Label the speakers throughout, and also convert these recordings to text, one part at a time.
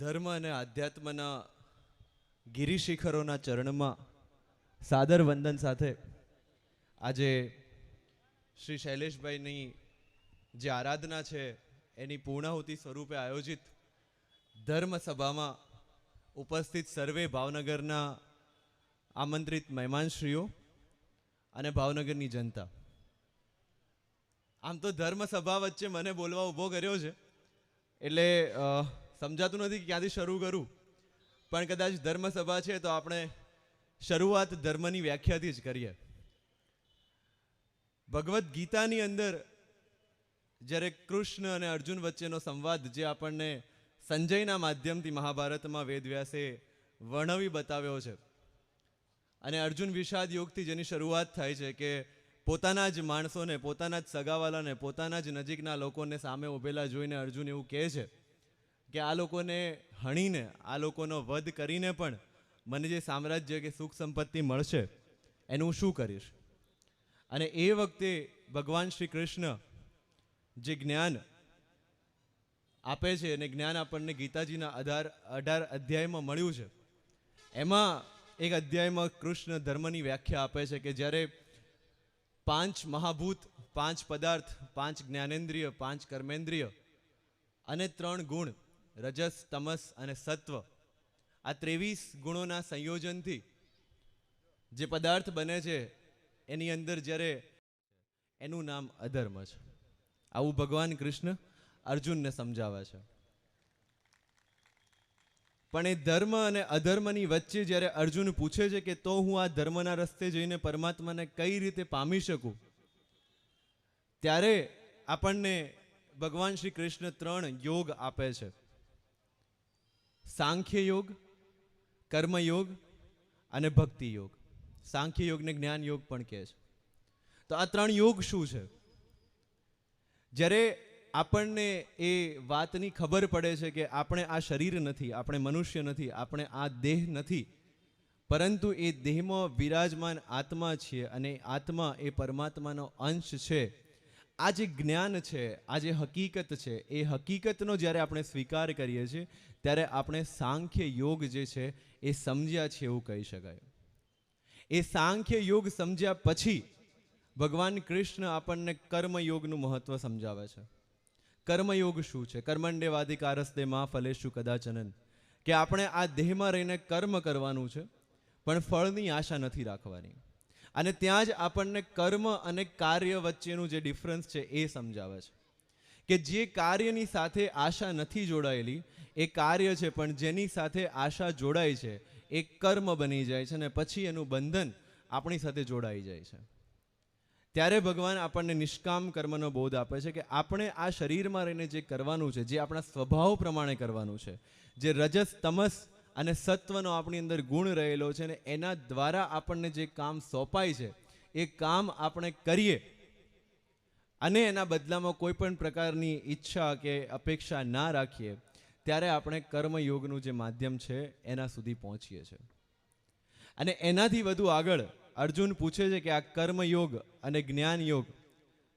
Speaker 1: ધર્મ અને આધ્યાત્મના ગિરિશિખરોના ચરણમાં સાદર વંદન સાથે આજે શ્રી શૈલેષભાઈની જે આરાધના છે, એની પૂર્ણાહુતિ સ્વરૂપે આયોજિત ધર્મ સભામાં ઉપસ્થિત સર્વે ભાવનગરના આમંત્રિત મહેમાનશ્રીઓ અને ભાવનગરની જનતા. આમ તો ધર્મ સભા વચ્ચે મને બોલવા ઊભો કર્યો છે. એટલે સમજાતું નથી કે ક્યાંથી શરૂ કરું. પણ કદાચ ધર્મ સભા છે તો આપણે શરૂઆત ધર્મની વ્યાખ્યાથી જ કરીએ. ભગવદ્ ગીતાની અંદર જ્યારે કૃષ્ણ અને અર્જુન વચ્ચેનો સંવાદ જે આપણને સંજયના માધ્યમથી મહાભારતમાં વેદવ્યાસે વર્ણવી બતાવ્યો છે. અને અર્જુન વિષાદ યોગથી જેની શરૂઆત થાય છે કે પોતાના જ માણસોને, પોતાના જ સગાવાલાને, પોતાના જ નજીકના લોકોને સામે ઊભેલા જોઈને અર્જુન એવું કહે છે કે આ લોકોને હણીને, આ લોકોનો વધ કરીને પણ મને જે સામ્રાજ્ય કે સુખ સંપત્તિ મળશે, એનું હું શું કરીશ? અને એ વખતે ભગવાન શ્રી કૃષ્ણ જે જ્ઞાન આપે છે અને જ્ઞાન આપણને ગીતાજીના અઢાર અઢાર અધ્યાયમાં મળ્યું છે, એમાં એક અધ્યાયમાં કૃષ્ણ ધર્મની વ્યાખ્યા આપે છે કે જ્યારે પાંચ મહાભૂત, પાંચ પદાર્થ, પાંચ જ્ઞાનેન્દ્રિય, પાંચ કર્મેન્દ્રિય અને ત્રણ ગુણ રજસ, તમસ અને સત્વ. આ ત્રેવીસ ગુણોના સંયોજનથી જે પદાર્થ બને છે, એની અંદર જ્યારે એનું નામ અધર્મ છે. આવું ભગવાન કૃષ્ણ અર્જુનને સમજાવે છે. પણ એ ધર્મ અને અધર્મની વચ્ચે જ્યારે અર્જુન પૂછે છે કે તો હું આ ધર્મના રસ્તે જઈને પરમાત્માને કઈ રીતે પામી શકું? ત્યારે આપણને ભગવાન શ્રી કૃષ્ણ ત્રણ યોગ આપે છે. સાંખ્ય યોગ કર્મયોગ અને ભક્તિ યોગ સાંખ્ય યોગને જ્ઞાન યોગ પણ કહે છે. તો આ ત્રણ યોગ શું છે? જ્યારે આપણને એ વાતની ખબર પડે છે કે આપણે આ શરીર નથી, આપણે મનુષ્ય નથી, આપણે આ દેહ નથી, પરંતુ એ દેહમાં વિરાજમાન આત્મા છીએ અને આત્મા એ પરમાત્માનો અંશ છે. આ જે જ્ઞાન છે, આ જે હકીકત છે, એ હકીકતનો જ્યારે આપણે સ્વીકાર કરીએ છીએ, ત્યારે આપણે સાંખ્ય યોગ જે છે, એ સમજ્યા છે એવું કહી શકાય. એ સાંખ્ય યોગ સમજ્યા પછી ભગવાન કૃષ્ણ આપણને કર્મયોગનું મહત્વ સમજાવે છે. કર્મયોગ શું છે? કર્મંડેવાધિકારસ્તે મા ફલેશુ કદાચનન. કે આપણે આ દેહમાં રહીને કર્મ કરવાનું છે, પણ ફળની આશા નથી રાખવાની. અને ત્યાં જ આપણને કર્મ અને કાર્ય વચ્ચેનું જે ડિફરન્સ છે એ સમજાવે છે. કે જે કાર્યની સાથે આશા નથી જોડાયેલી, એ કાર્ય છે, પણ જેની સાથે આશા જોડાય છે, એ કર્મ બની જાય છે અને પછી એનું બંધન આપણી સાથે જોડાઈ જાય છે. ત્યારે ભગવાન આપણને નિષ્કામ કર્મનો બોધ આપે છે કે આપણે આ શરીરમાં રહીને જે કરવાનું છે, જે આપણા સ્વભાવ પ્રમાણે કરવાનું છે, જે રજસ, તમસ અને સત્વનો આપણી અંદર ગુણ રહેલો છે અને એના દ્વારા આપણને જે કામ સોંપાય છે, એ કામ આપણે કરીએ. અને એના બદલામાં કોઈ પણ પ્રકારની ઈચ્છા કે અપેક્ષા ના રાખીએ, ત્યારે આપણે કર્મયોગનું જે માધ્યમ છે, એના સુધી પહોંચીએ છીએ અને એનાથી વધુ આગળ અર્જુન પૂછે છે કે આ કર્મયોગ અને જ્ઞાન યોગ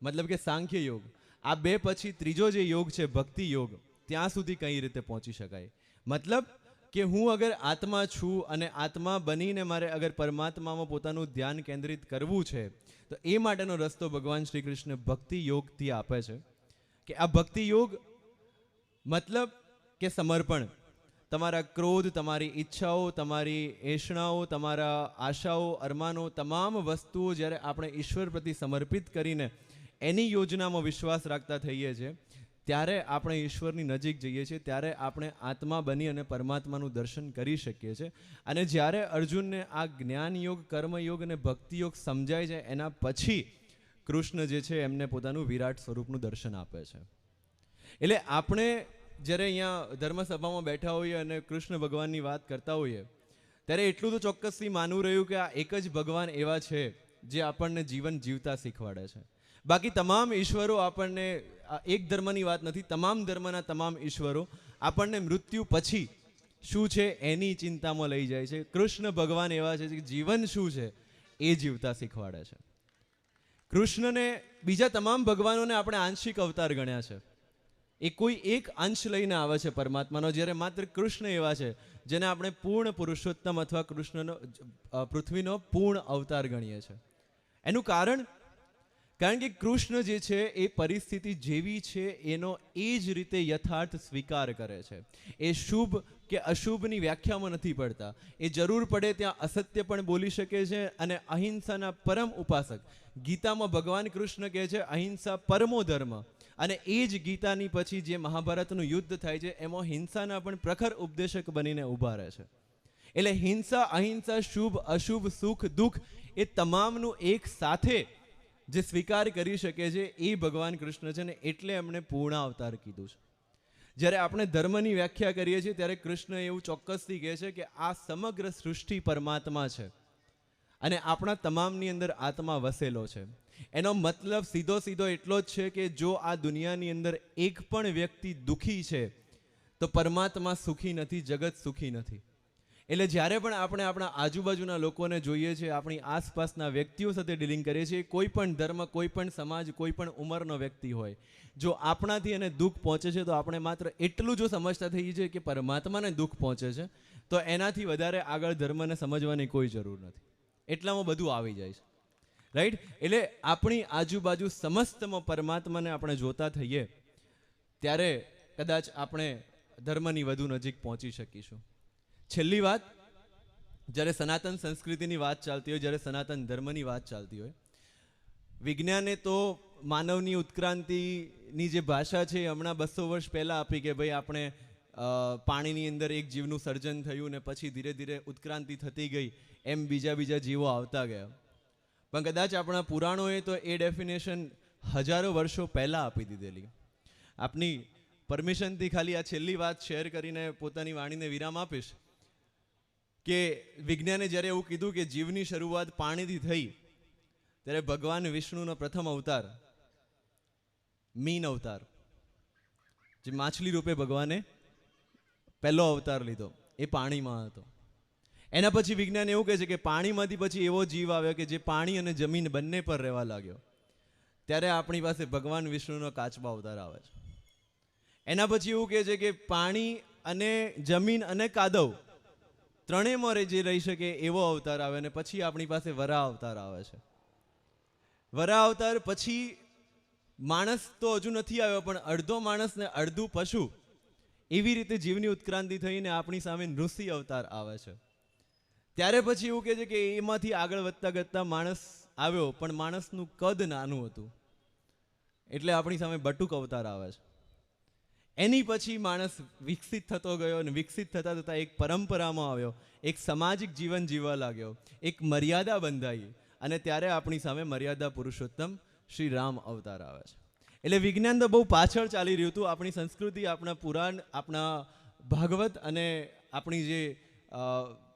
Speaker 1: મતલબ કે સાંખ્ય યોગ આ બે પછી ત્રીજો જે યોગ છે ભક્તિ યોગ ત્યાં સુધી કઈ રીતે પહોંચી શકાય? મતલબ કે હું અગર આત્મા છું અને આત્મા બનીને મારે અગર પરમાત્મામાં પોતાનું ધ્યાન કેન્દ્રિત કરવું છે, તો એ માટેનો રસ્તો ભગવાન શ્રી કૃષ્ણ ભક્તિ યોગથી આપે છે. કે આ ભક્તિ યોગ મતલબ કે સમર્પણ. તમારા ક્રોધ, તમારી ઈચ્છાઓ, તમારી એષણાઓ તમારા આશાઓ, અરમાનો, તમામ વસ્તુઓ જ્યારે આપણે ઈશ્વર પ્રતિ સમર્પિત કરીને એની યોજનામાં વિશ્વાસ રાખતા થઈએ છીએ ત્યારે આપણે ઈશ્વરની નજીક જઈએ છીએ, ત્યારે આપણે આત્મા બની અને પરમાત્માનું દર્શન કરી શકીએ છીએ. અને જ્યારે અર્જુનને આ જ્ઞાન યોગ કર્મયોગ અને ભક્તિયોગ સમજાય છે, એના પછી કૃષ્ણ જે છે એમને પોતાનું વિરાટ સ્વરૂપનું દર્શન આપે છે. એટલે આપણે જ્યારે અહીંયા ધર્મસભામાં બેઠા હોઈએ અને કૃષ્ણ ભગવાનની વાત કરતા હોઈએ, ત્યારે એટલું તો ચોક્કસથી માનવું રહ્યું કે આ એક જ ભગવાન એવા છે જે આપણને જીવન જીવતા શીખવાડે છે. બાકી તમામ ઈશ્વરો આપણને એક ધર્મની વાત નથી, તમામ ધર્મના તમામ ઈશ્વરો આપણને મૃત્યુ પછી શું છે એની ચિંતામાં લઈ જાય છે. કૃષ્ણ ભગવાન એવા છે કે જીવન શું છે એ જીવતા શીખવાડે છે. કૃષ્ણને બીજા તમામ ભગવાનોને આપણે આંશિક અવતાર ગણ્યા છે. એ કોઈ એક અંશ લઈને આવે છે પરમાત્માનો, જ્યારે માત્ર કૃષ્ણ એવા છે જેને આપણે પૂર્ણ પુરુષોત્તમ અથવા કૃષ્ણનો પૃથ્વીનો પૂર્ણ અવતાર ગણીએ છીએ એનું કારણ કારણ કે કૃષ્ણ જે છે એ પરિસ્થિતિ જેવી છે, એનો એ જ રીતે યથાર્થ સ્વીકાર કરે છે. એ શુભ કે અશુભની વ્યાખ્યામાં નથી પડતા. એ જરૂર પડે ત્યાં અસત્ય પણ બોલી શકે છે અને અહિંસાના પરમ ઉપાસક. ગીતામાં ભગવાન કૃષ્ણ કહે છે, અહિંસા પરમો ધર્મ. અને એ જ ગીતાની પછી જે મહાભારતનું યુદ્ધ થાય છે, એમાં હિંસાના પણ પ્રખર ઉપદેશક બનીને ઊભા રહે છે. એટલે હિંસા, અહિંસા, શુભ, અશુભ, સુખ, દુઃખ એ તમામનું એક સાથે જે સ્વીકાર કરી શકે છે એ ભગવાન કૃષ્ણ છે ને એટલે એમણે પૂર્ણ અવતાર કીધું છે. જ્યારે આપણે ધર્મની વ્યાખ્યા કરીએ છીએ ત્યારે કૃષ્ણ એવું ચોક્કસથી કહે છે કે આ સમગ્ર સૃષ્ટિ પરમાત્મા છે અને આપણા તમામની અંદર આત્મા વસેલો છે. એનો મતલબ સીધો સીધો એટલો જ છે કે જો આ દુનિયાની અંદર એક પણ વ્યક્તિ દુઃખી છે, તો પરમાત્મા સુખી નથી, જગત સુખી નથી. એટલે જ્યારે પણ આપણે આપણા આજુબાજુના લોકોને જોઈએ છીએ આપણી આસપાસના વ્યક્તિઓ સાથે ડીલિંગ કરીએ છીએ, કોઈ પણ ધર્મ, કોઈ પણ સમાજ, કોઈ પણ ઉંમરનો વ્યક્તિ હોય, જો આપણાથી એને દુઃખ પહોંચે છે, તો આપણે માત્ર એટલું જો સમજતા થઈએ છીએ કે પરમાત્માને દુઃખ પહોંચે છે, તો એનાથી વધારે આગળ ધર્મને સમજવાની કોઈ જરૂર નથી. એટલામાં બધું આવી જાય છે. રાઈટ એટલે આપણી આજુબાજુ સમસ્તમાં પરમાત્માને આપણે જોતા થઈએ, ત્યારે કદાચ આપણે ધર્મની વધુ નજીક પહોંચી શકીશું. છેલ્લી વાત, જ્યારે સનાતન સંસ્કૃતિની વાત ચાલતી હોય, જ્યારે સનાતન ધર્મની વાત ચાલતી હોય, વિજ્ઞાને તો માનવની ઉત્ક્રાંતિની જે ભાષા છે હમણાં બસો વર્ષ પહેલાં આપી કે ભાઈ આપણે પાણીની અંદર એક જીવનું સર્જન થયું ને પછી ધીરે ધીરે ઉત્ક્રાંતિ થતી ગઈ, એમ બીજા બીજા જીવો આવતા ગયા. પણ કદાચ આપણા પુરાણોએ તો એ ડેફિનેશન હજારો વર્ષો પહેલાં આપી દીધેલી. આપની પરમિશનથી ખાલી આ છેલ્લી વાત શેર કરીને પોતાની વાણીને વિરામ આપીશ. કે વિજ્ઞાને જ્યારે એવું કીધું કે જીવની શરૂઆત પાણીથી થઈ, ત્યારે ભગવાન વિષ્ણુનો પ્રથમ અવતાર, મીન અવતાર, જે માછલી રૂપે ભગવાને પહેલો અવતાર લીધો, એ પાણીમાં હતો. એના પછી વિજ્ઞાન એવું કહે છે કે પાણીમાંથી પછી એવો જીવ આવ્યો કે જે પાણી અને જમીન બંને પર રહેવા લાગ્યો. ત્યારે આપણી પાસે ભગવાન વિષ્ણુનો કાચબા અવતાર આવે છે. એના પછી એવું કહે છે કે પાણી અને જમીન અને કાદવ ત્રણેયમાં જે રહી શકે એવો અવતાર આવે અને પછી આપણી પાસે વરા અવતાર આવે છે. વરા અવતાર પછી માણસ તો હજુ નથી આવ્યો, પણ અડધો માણસ ને અડધું પશુ એવી રીતે જીવની ઉત્ક્રાંતિ થઈને આપણી સામે નૃસિંહ અવતાર આવે છે. ત્યારે પછી એવું કહે છે કે એમાંથી આગળ વધતા વધતા માણસ આવ્યો, પણ માણસનું કદ નાનું હતું. એટલે આપણી સામે બટુક અવતાર આવે છે. એની પછી માણસ વિકસિત થતો ગયો અને વિકસિત થતા થતા એક પરંપરામાં આવ્યો. એક સામાજિક જીવન જીવવા લાગ્યો. એક મર્યાદા બંધાઈ. અને ત્યારે આપણી સામે મર્યાદા પુરુષોત્તમ શ્રી રામ અવતાર આવે છે. એટલે વિજ્ઞાન તો બહુ પાછળ ચાલી રહ્યું હતું. આપણી સંસ્કૃતિ, આપણા પુરાણ, આપણા ભાગવત અને આપણી જે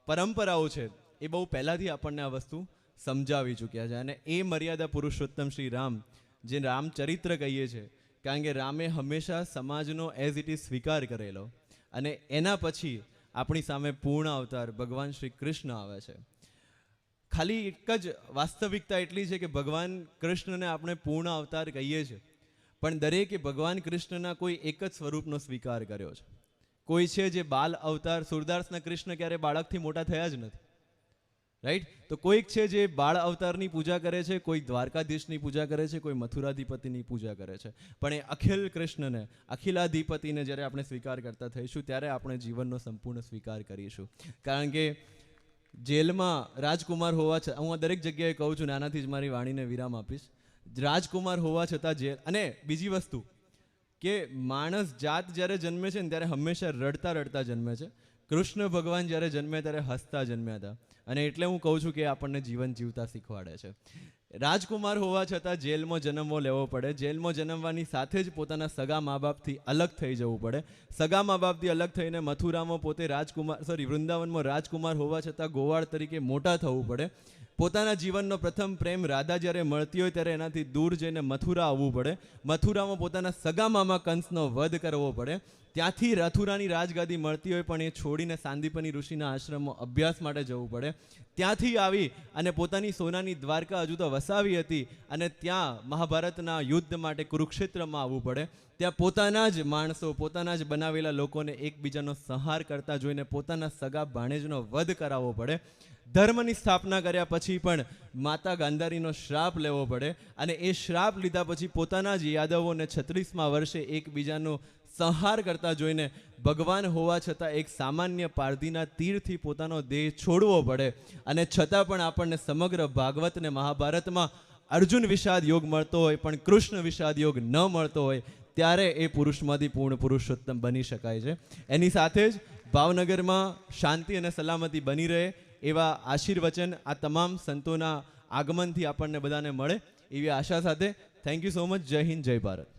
Speaker 1: પરંપરાઓ છે, એ બહુ પહેલાંથી આપણને આ વસ્તુ સમજાવી ચૂક્યા છે. અને એ મર્યાદા પુરુષોત્તમ શ્રી રામ જે રામચરિત્ર કહીએ છીએ કારણ કે રામે હંમેશા સમાજનો એઝ ઇટ ઇઝ સ્વીકાર કરેલો અને એના પછી આપણી સામે પૂર્ણ અવતાર ભગવાન શ્રી કૃષ્ણ આવે છે. ખાલી એક જ વાસ્તવિકતા એટલી છે કે ભગવાન કૃષ્ણને આપણે પૂર્ણ અવતાર કહીએ છીએ. પણ દરેકે ભગવાન કૃષ્ણના કોઈ એક જ સ્વરૂપનો સ્વીકાર કર્યો છે. કોઈ છે જે બાલ અવતાર સુરદાસના કૃષ્ણ ક્યારે બાળકથી મોટા થયા જ નથી. રાઈટ તો કોઈક છે જે બાળ અવતારની પૂજા કરે છે કોઈ દ્વારકાધીશની પૂજા કરે છે, કોઈ મથુરાધિપતિની પૂજા કરે છે. પણ એ અખિલ કૃષ્ણને, અખિલાધિપતિને જ્યારે આપણે સ્વીકાર કરતા થઈશું, ત્યારે આપણે જીવનનો સંપૂર્ણ સ્વીકાર કરીશું. કારણ કે જેલમાં રાજકુમાર હોવા છતાં, હું આ દરેક જગ્યાએ કહું છું, નાનાથી જ મારી વાણીને વિરામ આપીશ. રાજકુમાર હોવા છતાં જેલ અને બીજી વસ્તુ, કે માણસ જાત જ્યારે જન્મે છે ને, ત્યારે હંમેશા રડતા રડતા જન્મે છે. કૃષ્ણ ભગવાન જ્યારે જન્મે, ત્યારે હસતા જન્મ્યા હતા. અને એટલે હું કહું છું કે આપણને જીવન જીવતા શીખવાડે છે. રાજકુમાર હોવા છતાં જેલમાં જન્મવો લેવો પડે. જેલમાં જન્મવાની સાથે જ પોતાના સગા મા બાપથી અલગ થઈ જવું પડે. સગા મા બાપથી અલગ થઈને મથુરામાં પોતે રાજકુમાર સોરી વૃંદાવનમાં રાજકુમાર હોવા છતાં ગોવાળ તરીકે મોટા થવું પડે. પોતાના જીવનનો પ્રથમ પ્રેમ રાધા જ્યારે મળતી હોય ત્યારે એનાથી દૂર જઈને મથુરા આવવું પડે. મથુરામાં પોતાના સગા મામા કંસનો વધ કરવો પડે. ત્યાંથી રથુરાની રાજગાદી મળતી હોય પણ એ છોડીને સાંદીપની ઋષિના આશ્રમમાં અભ્યાસ માટે જવું પડે. ત્યાંથી આવી અને પોતાની સોનાની દ્વારકા હજુ તો વસાવી હતી અને ત્યાં મહાભારતના યુદ્ધ માટે કુરુક્ષેત્રમાં આવવું પડે. ત્યાં પોતાના જ માણસો, પોતાના જ બનાવેલા લોકોને એકબીજાનો સંહાર કરતા જોઈને પોતાના સગા ભાણેજનો વધ કરાવવો પડે. ધર્મની સ્થાપના કર્યા પછી પણ માતા ગાંધારીનો શ્રાપ લેવો પડે અને એ શ્રાપ લીધા પછી પોતાના જ યાદવોને છત્રીસમાં વર્ષે એકબીજાનો સંહાર કરતા જોઈને ભગવાન હોવા છતાં એક સામાન્ય પારધીના તીરથી પોતાનો દેહ છોડવો પડે. અને છતાં પણ આપણને સમગ્ર ભાગવતને મહાભારતમાં અર્જુન વિષાદ યોગ મળતો હોય પણ કૃષ્ણ વિષાદ યોગ ન મળતો હોય ત્યારે એ પુરુષમાંથી પૂર્ણ પુરુષોત્તમ બની શકાય છે. એની સાથે જ ભાવનગરમાં શાંતિ અને સલામતી બની રહે એવા આશીર્વચન આ તમામ સંતોના આગમનથી આપણને બધાને મળે એવી આશા સાથે. થેન્ક યુ સો મચ જય હિન્દ, જય ભારત.